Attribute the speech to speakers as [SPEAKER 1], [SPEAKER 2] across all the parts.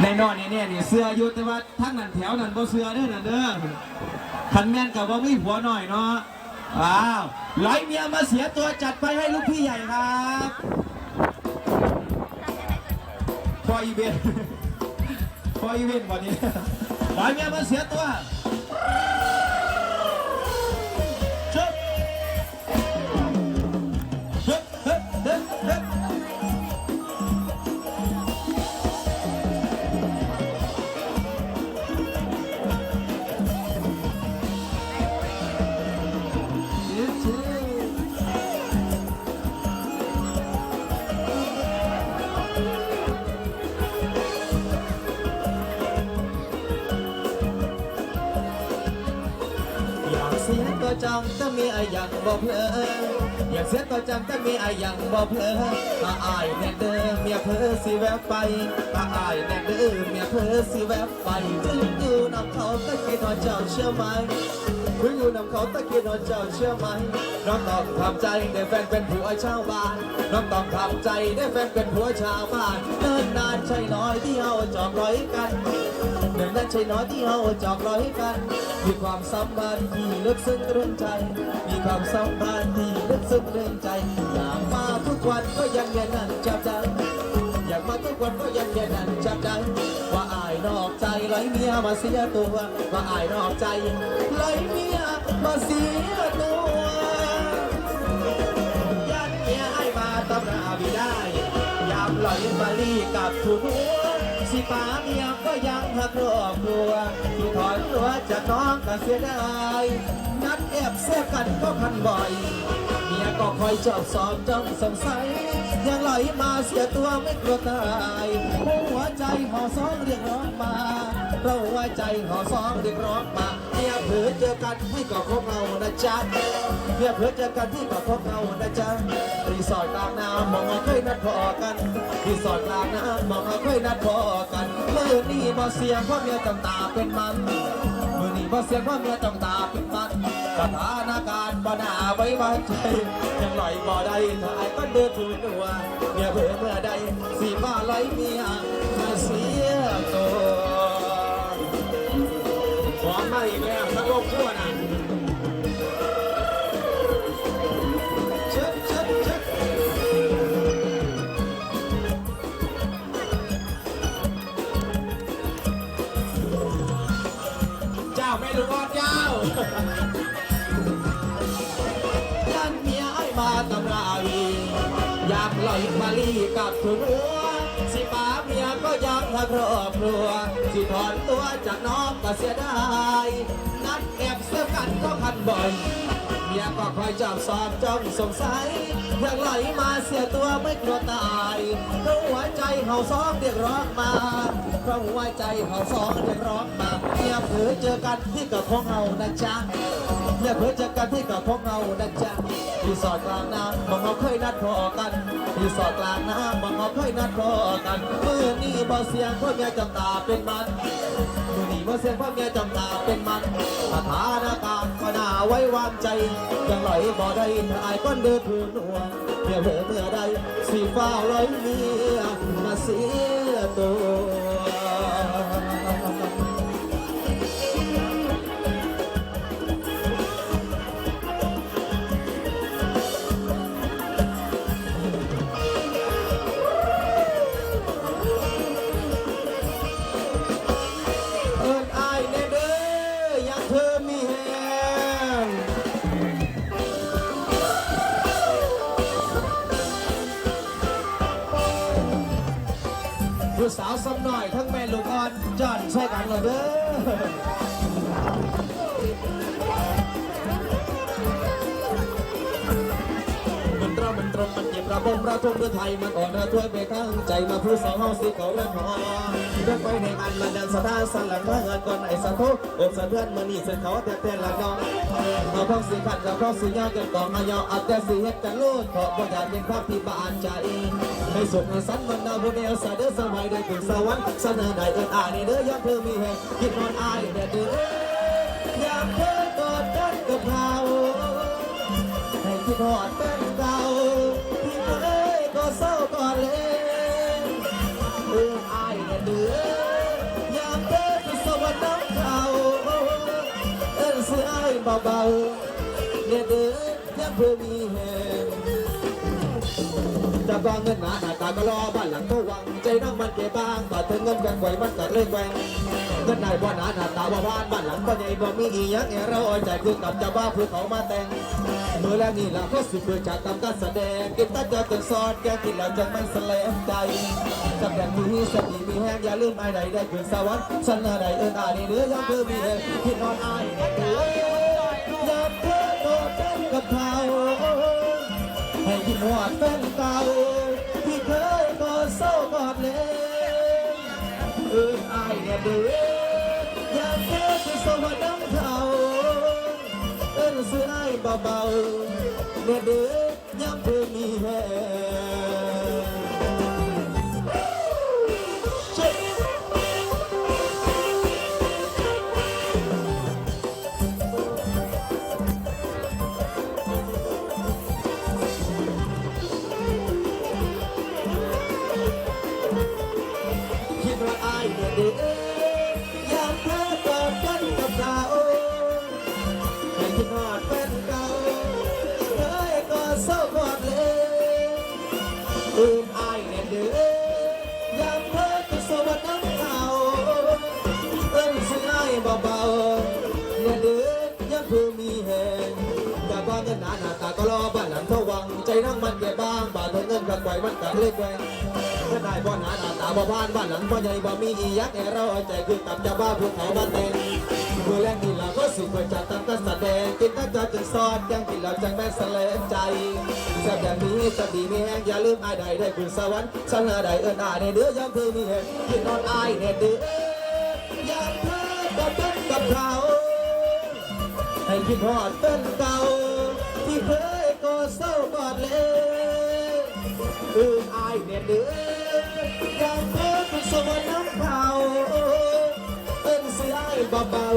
[SPEAKER 1] ในนอนนี่เนี่ยนี่เสื้ออยู่แต่ว่าทั้งนั้นแถวนั้นบ่เสื้อเด้อนั่นเด้อคันแม่นกับว่ามีผัวหน่อยเนาะอ้าวร้อยเมียมาเสียตัวจัดไปให้ลูกพี่ใหญ่ครับพออีเวนต์พออีเวนต์วันนี้ร้อยเมียมาเสียตัว จังแต่มีไอ้ยังบ่เพลออยากเสียตัวจังแต่มีไอ้ยังบ่เพลอตาอายแน่เด้อเมียเพอสิแวบไปตาอายแน่เด้อเมียเพอสิแวบไปถึงอยู่นำเขาก็คิดว่าเจ้าเชื่อไหมถึงอยู่นำเขาก็คิดว่าเจ้าเชื่อไหมน้องต้องทำใจได้แฟนเป็นผัวชาวบ้านน้องต้องทำใจได้แฟนเป็นผัวชาวบ้านเนิ่นนานใช่น้อยที่เอาจอบร้อยกัน นึ่นั้นใช่น้อยที่เราจอกร้อยกัน มีความสัมพันธ์ที่ลึกซึ้งเรื่องใจ มีความสัมพันธ์ที่ลึกซึ้งเรื่องใจ อยากมาทุกวันก็ยังอย่นั้นจับใจอยากมาทุกวันก็ยังอย่นั้นจับใจว่าอายนอกใจไหลเมียมาเสียตัว ว่าอายนอกใจไหลเมียมาเสียตัวยันเมียให้มาตำราวิได้ยามไหลมาลีกับทุนหัว สิป้าเมียก็ยังหักรอบครัวที่ถอนตัวจากน้องก็เสียดายนัดแอบเสียกันก็พันบ่อย เมียก็คอยจอบสอบจ้องสงสัย ยังไหลมาเสียตัวไม่กลัวตายหัวใจห่อซองเรียกร้องมาเราหัวใจห่อซองเรียกร้องมา มียเผือเจอกันให้ก่อของเรานะจ๊ะเมียเผือเจอกันที่ก่อของเรานะจ๊ะรีสอร์ทกลางน้ำมองมาเคยนัดพอกันรีสอร์ทกลางน้ำมองมาเคยนัดพอกันเมื่อนี้บ่เสียงเพราะเมียจำตาเป็นมันเมื่อนี้บ่เสียงเพราะเมียจำตาเป็นมันสถานการณ์บ่น่าไว้วางใจยังไหลบ่ได้ถ้าไอ้ก็เดือดถือตัวเมียเผือเมื่อใดสีฟ้าไหลเมียมาเสียตัว เจ้าไม่รู้ว่าเจ้าท่านเมียไอ้มาตำราวีอยากไหลมาลีกับทุนหัวสิป้าเมียก็ยังทักครอบครัวสิถอนตัวจากน้องก็เสียดายนัดแอบเสื้อกันก็พันบ่อย เมียก็คอยจับสอบจ้องสงสัยอยากไหลมาเสียตัวไม่กลัวตายเพราะหัวใจเห่าซ้องเรียกร้องมาเพราะหัวใจเห่าซ้องเรียกร้องมาเมียเผือเจอกันที่กับของเฮานะจ๊ะอย่าเผื่อเจอกันที่กับพวกเรานะจ๊ะ รีสอร์ทกลางน้ำมองเราเคยนัดพอกันรีสอร์ทกลางน้ำมองเราเคยนัดพอกันเมื่อนี้บ่เสียงพ่อเมียจำตาเป็นมันเมื่อนี้บ่เสียงพ่อเมียจำตาเป็นมันสถานการณ์ก็น่าไว้วางใจยังไหลบ่ได้ถ้าอายก้อนเดือดพื้นหัวเมื่อเมื่อเมื่อใดสีฟ้าไหลเมียมาเสียตัว สาวซ้ำหน่อย ทั้งแม่ลูกอ่อนจอนใช่กันเหรอเด้อมันตรามันตรงมันเจ็บระบมระทมเรือไทยมันอ่อนระถ้วยไปตั้งใจมาผู้สาวเฮาสิเขาเรื่องหอ เดินไปในงานมาดันสะท้านสันหลังว่าเงินก่อนไหนสะทุกอกสะเทือนมันนี่เส้นเขาแต่แต่ละน้องเอาพ้องสีขัดกับพ้องสียาวจนกองอายอเอาแต่สีเฮ็ดกันลูดเพราะบ่อยากเป็นภาพที่บ้านใจให้สุขให้สันมันดาวผู้เดียวสะเดือสมัยได้ถึงสวรรค์เสนอได้เอินอายในเด้อยอดเธอมีแห่งคิดนอนอายเด้อเด้อยากเคยกอดกันกับเขาให้คิดหอด เบาๆเนี่ยเด้อยังเพื่อมีแหงจะวางเงินหนาหน้าตาก็รอบ้านหลังก็วังใจน้องมันเก็บบ้างต่อถึงเงินกันไหวมันก็เล่นแหวงเงินนายบ่หนาหน้าตาว่าบ้านบ้านหลังก็ใหญ่บ่มีอีหยังแอเราเอาใจคือกับจ้าบ้าผู้เขามาแต่งเมื่อแล้วนี่ละก็สิบเพื่อจากทำการแสดงกินตาเจอจนซอดแกกินแล้วจังมันแสลงใจสักอย่างมีสติมีแห้งอย่าลืมไอ้ใดได้ขึ้นสวรรค์ฉันอะไรเอินอายนี่เนื้อยังเธอมีแห้งที่นอนอายเด้อ กับเขาให้คิดหอดแฟนเก่าที่เคยกอดเศร้ากอดเลยเอินอายเนี่ยเด้ออย่าเพิ่งไปสวรรค์น้ำเขาเอิ้นซื้อให้เบาๆเนี่ยเด้อย้ำเพื่อ I get eye, ไหวมันกัเล็กแหวงก็ได้บ่หนาหน้าตาบ่บ้านบ้านหลังบ่ใหญ่บ่มีอียักษ์ให้เราเอาใจคือกับจ้าบ้าภูเขาบ้านแต่งเมื่อแรกนี่เราก็สิเพื่อจะทำกาแสดงกินตั้งใจจนซอดยังกินเราจังแม่นแสลงใจแซ่บอย่างนี้สติมีแห้งอย่าลืมอายใดได้ขึ้นสวรรค์ฉันหาใดเอิ้นอายในเดือยามเธอมีแห้งกินนอนอายในเดือยามเธอก็เป็นกับเขาให้คิดฮอดเป็นเก่า อืออายเนี่ยเดือยามเธอเป็นสวรรค์น้ำเผาเป็นเสียงเบา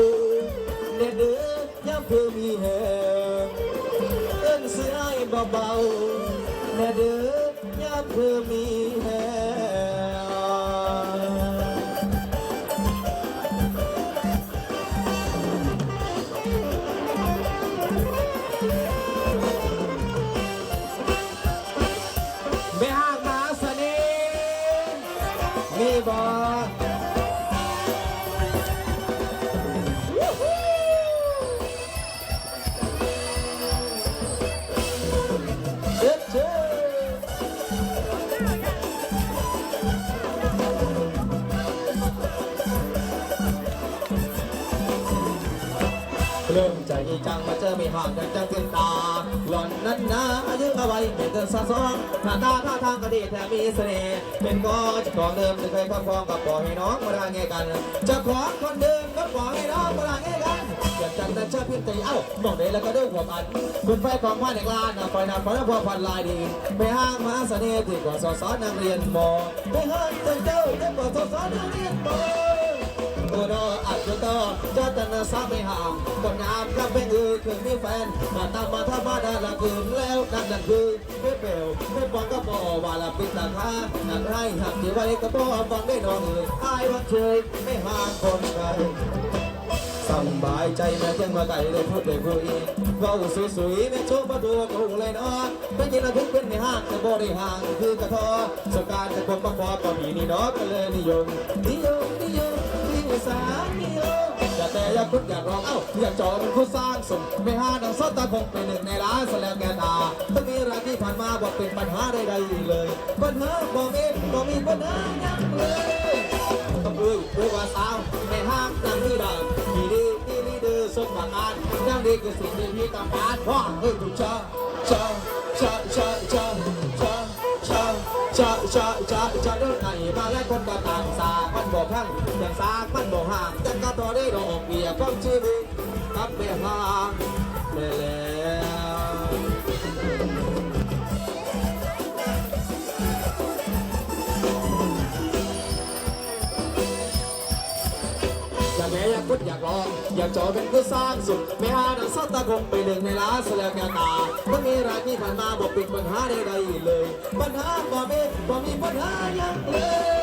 [SPEAKER 1] ๆเนี่ยเดือย่ำเพื่อมีแหงเป็นเสียงเบาๆเนี่ยเดือย่ำเพื่อมีแหง เริ่มใจจังมาเจอไม่ห่างกันจังเป็นตา หล่อนนั้นนะอายุเอาไว้ไม่เกินสะสองหน้าตาท่าทางก็ดีแถมมีเสน่ห์เป็นก็จะของเดิมจะเคยครอบครองกับปล่อให้น้องมาได้ไงกันจะของคนเดิมก็ปล่อให้น้องมาได้ไงกันอยากจังแต่เชื่อพิมพ์ใจเอ้ามองได้แล้วก็ด้วยความอันคุณไฟของผ้าในกลานนะไฟนำไฟนำพอพันลายดีไปห้างมหาเสน่ห์ที่กว่าสอสอนนักเรียนมอไปห้างเจ้าเจ้าที่กว่าสอสอนนักเรียนมอ โอ้โนอัดโตเจ้าแต่นาสาไม่ห่างคนงามกับเป็นอือคือมีแฟนมาตามมาถ้ามาได้ละคืนแล้วนั่นนั่นคือไม่เปลวไม่ปองก็บอว่าละปิดตาค้านั่นไรหักที่ไว้ก็บอฟังได้นองเอ่ยอายวันเชยไม่ห่างคนไกลสบายใจแม่ยังมาไก่ได้พูดได้คุยเว้าสวยๆแม่โชคมาดูกูเลยเนาะเป็นยินถึงเป็นในห้างแต่บ่ได้ห่างคือกระทอสการจะคงมาขอก็มีนี่เนาะก็เลยนิยมนิยม แต่อยากคุดอยากลองเอ้าอยากจอเป็นผู้สร้างสมไม่ห้าดังซอดตาคงเป็นหนึ่งในร้านแสลงแกตาต้องมีรักที่ผ่านมาบอกเป็นปัญหาใดๆเลยปัญหาบ่มีบ่มีปัญหายังเลยต้องเอ้ยเอ้ว่าสาวในห้างนั่งที่ดังที่ดีที่ลีเดอร์สมบัติการนั่งดีคือสิ่งที่พี่ต้องการพ่อเอ้ยกูชาชาชาากมันบอกทั้งอย่างสากมันบอกห่างแต่ก็ต่อได้ดอกเบี้ยความชีวิตกับไปห่างไปแล้วอยากแม่อยากพุดอยากลอง อยากจอเป็นผู้สร้างสุดไม่หาดังซอตาคงไปหนึ่งในล้านแสลงแกตาไม่มีรายที่ผ่านมาบอกปิดปัญหาใดๆเลย ปัญหาบ่มีบ่มีปัญหายังเลย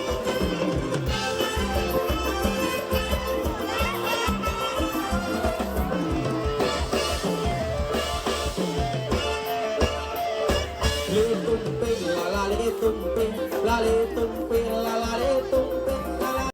[SPEAKER 1] ล